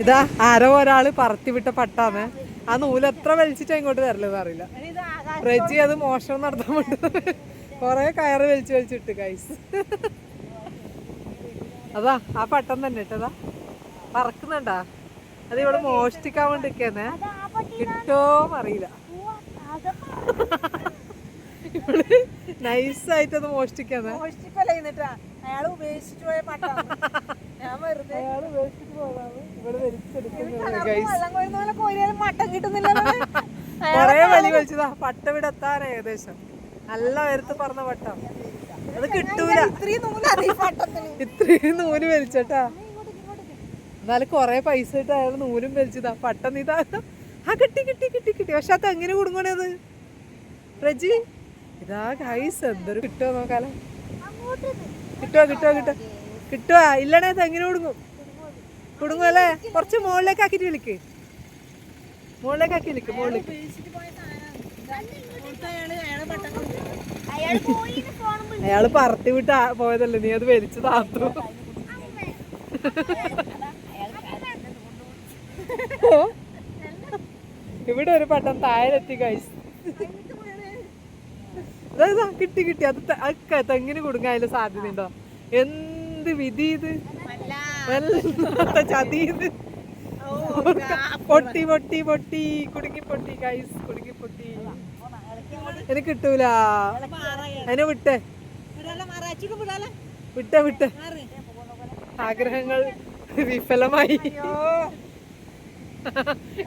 ഇതാ ആരോ ഒരാൾ പറത്തി വിട്ട പട്ടാന്ന്. ആ നൂൽ എത്ര വലിച്ചിട്ട് ഇങ്ങോട്ട് വരലെന്ന് അറിയില്ല റെജി അത് മോഷണം നടത്താൻ വേണ്ടി കൊറേ കയറ് വലിച്ചു വലിച്ചിട്ട് കൈസ് അതാ ആ പട്ടം തന്നെ ഇട്ടതാ. പറക്കുന്നുണ്ടാ? അത് ഇവിടെ മോഷ്ടിക്കാൻ വേണ്ടി നിൽക്കുന്നേ കിട്ടോ അറിയില്ല ഇവിടെ നൈസായിട്ട് അത് മോഷ്ടിക്കാന്നേ. മോഷ്ടിക്കല്ലേ എന്നിട്ടാ? അയാൾ ഉപേക്ഷിച്ചു പോയ പട്ടാണ് കൊറേ വലി വലിച്ചതാ പട്ട ഇവിടെ ഏകദേശം. നല്ല ഉയരത്ത് പറഞ്ഞ പട്ടം. അത് കിട്ടൂല. ഇത്രയും നൂൽ വലിച്ചട്ടാ. എന്നാലും കൊറേ പൈസ ഇട്ട് അയാൾ നൂലും വലിച്ചതാ. പട്ടം ഇതാ. ആ കിട്ടി കിട്ടി കിട്ടി കിട്ടി. പക്ഷെ അത് എങ്ങനെ കുടുങ്ങണത് റജി ഇതാ ഗൈസ് എന്തൊരു കിട്ടുമോ നോക്കാലോ. കിട്ടോ കിട്ടോ കിട്ടോ കിട്ടുവാ. ഇല്ലണേ തെങ്ങിന് കുടുങ്ങും കുടുങ്ങും? അല്ലേ കുറച്ച് മുകളിലേക്ക് ആക്കിട്ട് വിളിക്ക്. മുകളിലേക്ക് ആക്കി വിളിക്ക് മുകളിലേക്ക്. അയാൾ പറത്തി വിട്ട് പോയതല്ലേ? നീ അത് വലിച്ചു താത്തു. ഇവിടെ ഒരു പട്ടം താഴെത്തി അതാ കിട്ടി കിട്ടി. അത് തെങ്ങിന് അതിൽ സാധ്യതയുണ്ടോ? എന്ത് വിധി ഇത്? വല്ലാത്ത ചതി ഇത്. പൊട്ടി പൊട്ടി പൊട്ടി കുടുങ്ങി പൊട്ടി കൈസ് കുടുങ്ങി പൊട്ടി. എനിക്ക് കിട്ടൂല. അതിനെ വിട്ടേ. വിട്ടേ വിട്ടേ. ആഗ്രഹങ്ങൾ വിഫലമായി.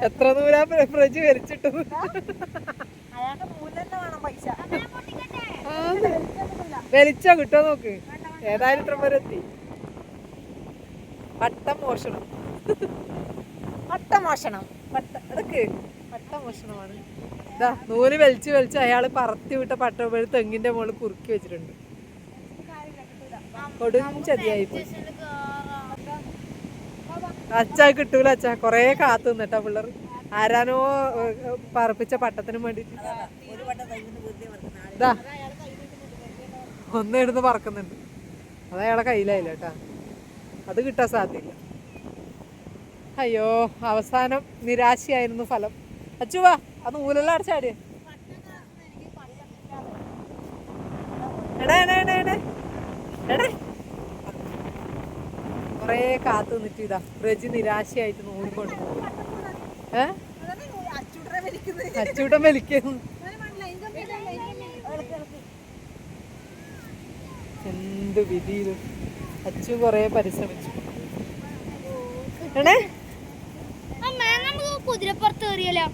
എത്ര ദൂരാ ഫ്രിഡ്ജ് വരച്ചിട്ടത്? വലിച്ചോ കിട്ടോ നോക്ക്. ഏതായാലും ഇത്ര വരെ എത്തി പട്ടം മോഷണം. പട്ട മോഷണം. പട്ട ഇടയ്ക്ക് പട്ട മോഷണമാണ്. ഇതാ നൂൽ വലിച്ച് വലിച്ച് അയാൾ പറത്തി വിട്ട പട്ട പോലെ തെങ്ങിന്റെ മുകളിൽ കുറുക്കി വെച്ചിട്ടുണ്ട്. കൊടും ചതിയായി അച്ഛ കിട്ടൂല അച്ഛ കൊറേ കാത്തു നിന്നിട്ടാ പിള്ളേർ. ആരാനോ പറപ്പിച്ച പട്ടത്തിന് വേണ്ടിട്ട് ഒരു പട്ടം കയ്യിൽ വെറുതെ വെറുതെ ഇതാ ഒന്ന് എടുന്ന് പറക്കുന്നുണ്ട്. അത് അയാളെ കയ്യിലായില്ല കേട്ടാ? അത് കിട്ടാൻ സാധ്യല്ല. അയ്യോ അവസാനം നിരാശയായിരുന്നു ഫലം. അച്ചുവാ അത് നൂലെല്ലാം അടച്ചാടിയേ എടാ എടാ എടാ എടാ. എടേ. കൊറേ കാത്തു നിന്നിട്ട് ഇതാ റജി നിരാശയായിട്ട് നൂലിക്കൊണ്ട് ഏ? അച്ചൂട്ടം അച്ചൂട്ടൻ വലിക്കുന്നു. എന്ത് വിധി ഇത് അച്ചു കൊറേ പരിശ്രമിച്ചു. നമുക്ക് കുതിരപ്പുറത്ത് കയറിയല്ലോ